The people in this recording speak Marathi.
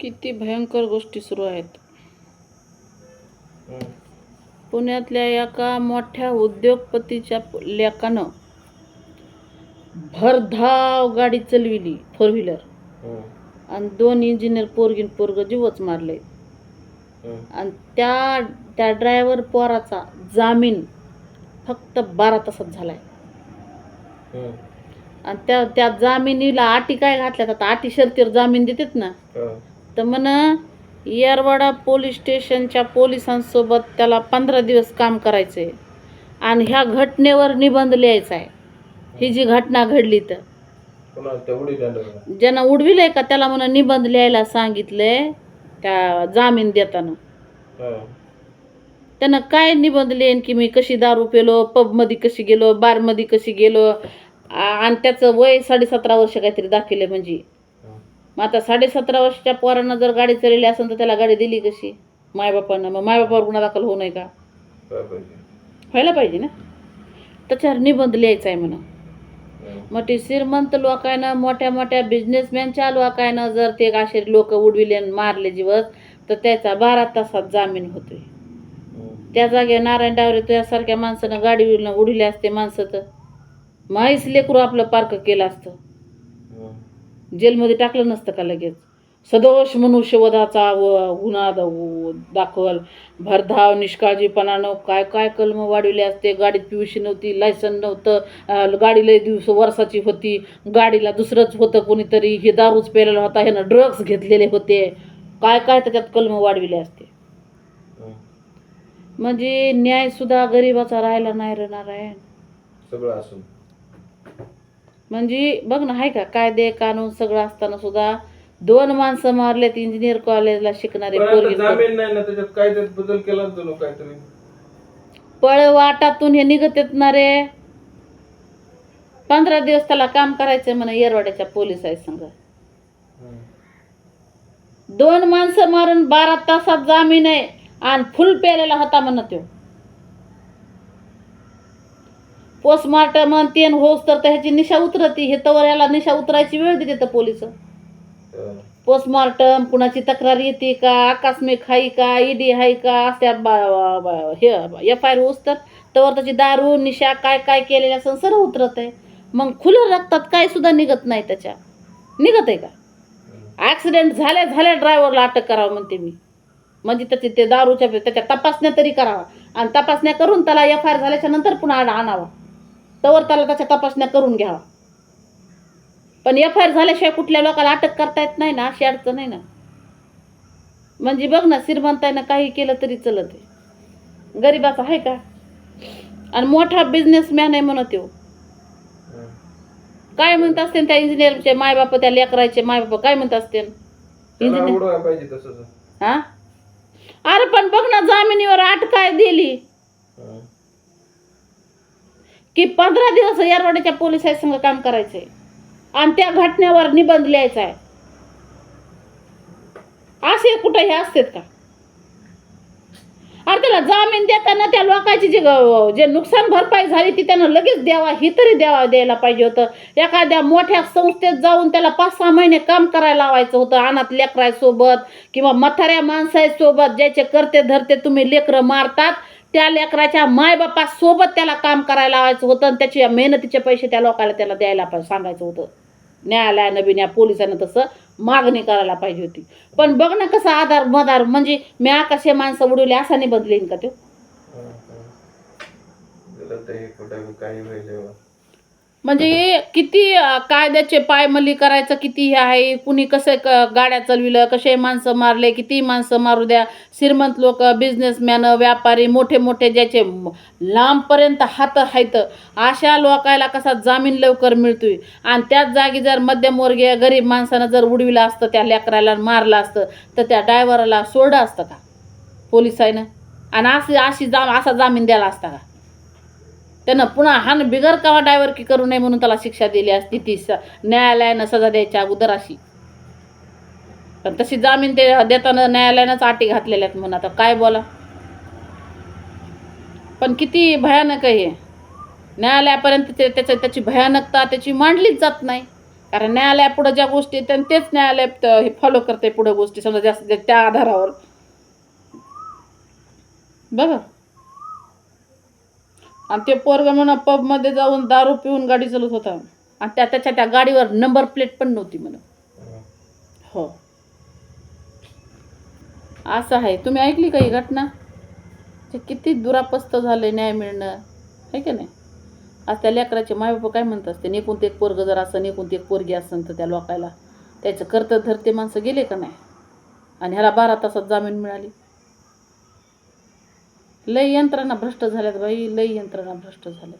किती भयंकर गोष्टी सुरू आहेत. पुण्यातल्या एका मोठ्या उद्योगपतीच्या लेकानं भरधाव गाडी चालविली फोर व्हीलर. आणि दोन इंजिनियर पोरगीन पोरग जीवच मारले. आणि त्या त्या ड्रायव्हर पोराचा जामीन फक्त बारा तासात झालाय हं. आणि त्या त्या जामिनीला अटी काय घातल्यात आता अटी शर्तीवर जामीन देतात ना. तर म्हण येरवाडा पोलीस स्टेशनच्या पोलिसांसोबत त्याला पंधरा दिवस काम करायचं आहे आणि ह्या घटनेवर निबंध लिहायचा आहे ही जी घटना घडली तर. ज्यानं उडविलंय का त्याला म्हणा निबंध लिहायला सांगितलंय त्या जामीन देताना. त्यानं काय निबंध लिहिन की मी कशी दारू पेलो पबमध्ये कशी गेलो बारमध्ये कशी गेलो आणि त्याचं वय साडेसतरा वर्ष काहीतरी दाखवले म्हणजे. मग आता साडेसतरा वर्षाच्या पोरानं जर गाडी चालवली असेल तर त्याला गाडी दिली कशी? मायबापानं. मग मायबापावर गुन्हा दाखल होऊ नये का? व्हायला पाहिजे ना? त्याच्यावर निबंध लिहायचा आहे म्हणून हं. मग ते श्रीमंत लोकांना मोठ्या मोठ्या बिझनेसमॅनच्या लोकांना जर ते असे लोक उडविले मारले जीवस तर त्याचा बारा तासात जामीन होतोय. त्या जागे नारायण डावरे तुझ्यासारख्या माणसानं गाडी उडविले असते माणसं तर. माहीच लेकरू आपलं पार्क केलं असतं. जेलमध्ये टाकलं नसतं का लगेच? सदोष मनुष्यवधाचा व गुन्हा द- व- दाखल भरधाव निष्काळजीपणानं काय काय कलम वाढविले असते? गाडीत पिवशी नव्हती लायसन नव्हतं गाडी लय दिवस वर्षाची होती गाडीला दुसरंच होतं कोणीतरी हे दारूच पेलेला होता ह्यानं ड्रग्स घेतलेले होते. काय काय त्याच्यात कलम वाढविले असते. म्हणजे न्यायसुद्धा गरिबाचा राहायला नाही राहणार आहे सगळं असून. म्हणजे बघ ना आहे का? कायदे कानून सगळं असताना सुद्धा दोन माणसं मारलेत इंजिनियर कॉलेजला शिकणारे पण आता पोरगी जामीन नाही ना त्याच्यात काय त्यात बदल केला ना तुम्ही काहीतरी? पळवाटातून हे निघत येत ना रे. पंधरा दिवस त्याला काम करायचंय म्हणा येरवाड्याच्या पोलीस आहे संघ. दोन माणसं मारून बारा तासात जामीन आहे आणि फुल पेलेला होता म्हणा तो. पोस्टमार्टम आणि तेन होस तर ह्याची निशा उतरती. हे तवर याला निशा उतरायची वेळ देते तर पोलीस. पोस्टमार्टम कुणाची तक्रार येते का? आकस्मिक हाय का? ईडी हाय का? अशा बा- हे एफ आय आर होस तर तवर त्याची दारू निशा काय काय केलेल्या असं सर्व उतरत आहे. मग खुलं रक्तात काय सुद्धा निघत नाही त्याच्या. निघत आहे का? ॲक्सिडेंट झाल्या झाल्या ड्रायव्हरला अटक करावं म्हणते मी. म्हणजे त्याचे ते दारूच्या त्याच्या तपासण्या तरी करावा. आणि तपासण्या करून त्याला एफ आय आर झाल्याच्यानंतर पुन्हा आणावा. तवर त्याला त्याच्या तपासण्या करून घ्यावा. पण एफ आय आर झाल्याशिवाय कुठल्या लोकांना अटक करता येत नाही ना अशी अडचण नाही ना. म्हणजे बघ ना श्रीमंतानं काही केलं तरी चलत आहे. गरीबाचा आहे का? आणि मोठा बिझनेसमॅन आहे म्हणत येऊ हं. काय म्हणत असते त्या इंजिनियरचे मायबाप त्या लेकराचे मायबाप काय म्हणत असते? इंजिनियर हा? अरे पण बघ ना जामिनीवर आठ काय दिली. की पंधरा दिवस येरवाड्याच्या संघ काम करायचंय आणि त्या घटनेवर निबंध लिहायचा आहे. असे कुठं हे असतात का? अरे त्याला जामीन देताना त्या लोकांची जी जे नुकसान भरपाई झाली ती त्यांना लगेच द्यावा ही तरी द्यावा द्यायला पाहिजे होतं. एखाद्या मोठ्या संस्थेत जाऊन त्याला पाच सहा महिने काम करायला लावायचं होतं अनाथ लेकरासोबत किंवा म्हाताऱ्या माणसासोबत ज्याचे करते धरते तुम्ही लेकरं मारतात त्या लेकराच्या मायबापासोबत त्याला काम करायला लावायचं होतं आणि त्याच्या मेहनतीचे पैसे त्या लोकाला त्याला द्यायला पाहिजे सांगायचं होतं. न्यायालयानं बी न्या पोलिसांना तसं मागणी करायला पाहिजे होती. पण बघ ना कसं आधार मधार म्हणजे मी आकाशे माणसं उडवली असा नाही बदलेन का तो? काही म्हणजे हे म्हणजे किती कायद्याचे पायमली करायचं किती हे आहे? कुणी कसं क गाड्या चालविलं? कसे माणसं मारले? किती माणसं मारू द्या. श्रीमंत लोक बिझनेसमॅन व्यापारी मोठे मोठे ज्याचे लांबपर्यंत हात आहेत. अशा लोकायला कसा जामीन लवकर मिळतोय? आणि त्याच जागी जर मध्यमवर्गीय गरीब माणसानं जर उडविलं असतं त्या लेकराला मारलं असतं तर त्या ड्रायव्हरला सोडलं असतं का? पोलिसानं आणि अशी अशी जाम असा जामीन द्यायला असता का? त्यानं पुन्हा हान बिगर कावा डायवरकी की करू नये म्हणून त्याला शिक्षा दिली असती ती स न्यायालयानं सजा द्यायच्या अगोदर अशी. पण तशी जामीन ते देताना न्यायालयानंच अटी घातलेल्या आहेत म्हणून. आता काय बोला? पण किती भयानक आहे न्यायालयापर्यंत ते त्याच्या त्याची भयानकता त्याची मांडलीच जात नाही. कारण न्यायालयापुढं ज्या गोष्टी आहेत तेच न्यायालय हे फॉलो करते पुढं गोष्टी. समजा जास्त त्या आधारावर. बघा. आणि ते पोरग म्हणा पबमध्ये जाऊन दारू पिऊन गाडी चालवत होता. आणि त्या त्याच्या त्या गाडीवर नंबर प्लेट पण नव्हती म्हणून हो. असं आहे. तुम्ही ऐकली का ही घटना? ते किती दुरापस्त झालं न्याय मिळणं. आहे का नाही? आज त्या लेकराचे मायबाप काय म्हणत असते निकून ते एक पोरग जर असं निकून ते एक पोरगी असन तर त्या लोकायला त्याचं कर्त धरते माणसं गेले का नाही? आणि ह्याला बारा तासात जामीन मिळाली. लय यंत्रणा भ्रष्ट झाल्यात बाई लय यंत्रणा भ्रष्ट झाल्यात.